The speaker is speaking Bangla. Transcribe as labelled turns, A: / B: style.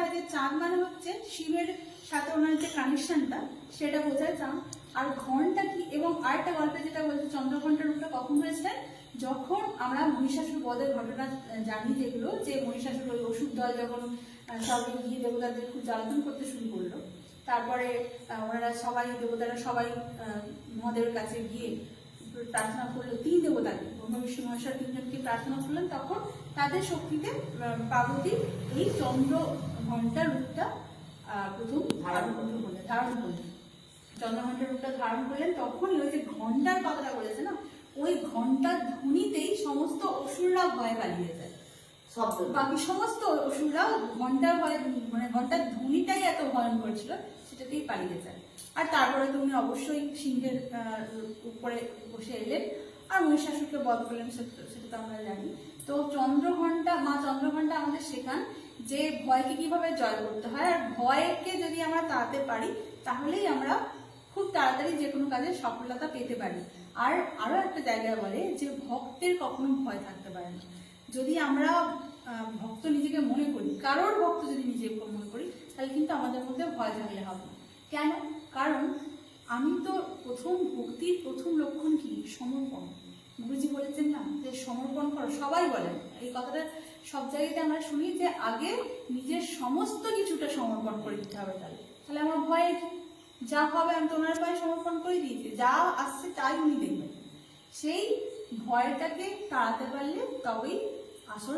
A: বোঝায় যে চাঁদ মানে হচ্ছে শিবের সাথে ওনার যে কানেকশনটা সেটা বোঝায় চাঁদ আর ঘণ্টা কি? এবং আরেকটা গল্পে যেটা বলছে চন্দ্রঘণ্টার রূপটা কখন হয়েছিলেন যখন আমরা মহিষাসুর বধের ঘটনা জানি যেগুলো যে মহিষাসুর ওই ওষুধ দল যখন আহ, সব গিয়ে দেবতাদের খুব জ্বালাতন করতে শুরু করল। তারপরে ওনারা সবাই দেবতারা সবাই মহাদেবের কাছে গিয়ে প্রার্থনা করল তিন দেবতাকে ব্রহ্মা বিষ্ণু মহেশ্বর তিনজনকে প্রার্থনা করলেন তখন তাদের শক্তিতে পার্বতী এই চন্দ্র ঘণ্টার রূপটা প্রথম ধারণ করতে বললেন ধারণ করলেন। চন্দ্রঘণ্টার রূপটা ধারণ করলেন তখনই ওই যে ঘণ্টার কথাটা বলেছে না ওই ঘণ্টার ধ্বনিতেই সমস্ত অসুররা ভয় পালিয়ে যায়।
B: শব্দ
A: বাকি সমস্ত অসুররা ঘণ্টার ভয় মানে ঘণ্টার ধ্বনিটাই এত ভয়ঙ্কর ছিল সেটাতেই পালিয়ে যায়। আর তারপরে তুমি অবশ্যই সিংহের উপরে বসে এলেন। আর মহিষাসুরকে বধ করলেন, সেটা তো আমরা জানি। তো চন্দ্রঘণ্টা মা চন্দ্রঘণ্টা আমাদের শেখান যে ভয়কে কীভাবে জয় করতে হয়। আর ভয়কে যদি আমরা তাড়াতে পারি, তাহলেই আমরা খুব তাড়াতাড়ি যে কোনো কাজে সফলতা পেতে পারি। আর আরও একটা জায়গায় বলে যে ভক্তের কখনো ভয় থাকতে পারে না। যদি আমরা ভক্ত নিজেকে মনে করি, কারোর ভক্ত যদি নিজেকে মনে করি, তাহলে কিন্তু আমাদের মধ্যে ভয় থাকলে হবে। কেন? কারণ আমি তো প্রথম ভক্তির প্রথম লক্ষণ কি? সমর্পণ। গুরুজি বলেছেন না যে সমর্পণ করো, সবাই বলেন। এই কথাটা সব জায়গাতে আমরা শুনি যে আগে নিজের সমস্ত কিছুটা সমর্পণ করে দিতে হবে তাহলে। তাহলে আমার ভয়? যা হবে আমি তোমার পায়ে সমর্পণ করে দিয়েছি। যা আসছে তাই উনি দেখবেন। সেই ভয়টাকে তাড়াতে পারলে তবেই আসল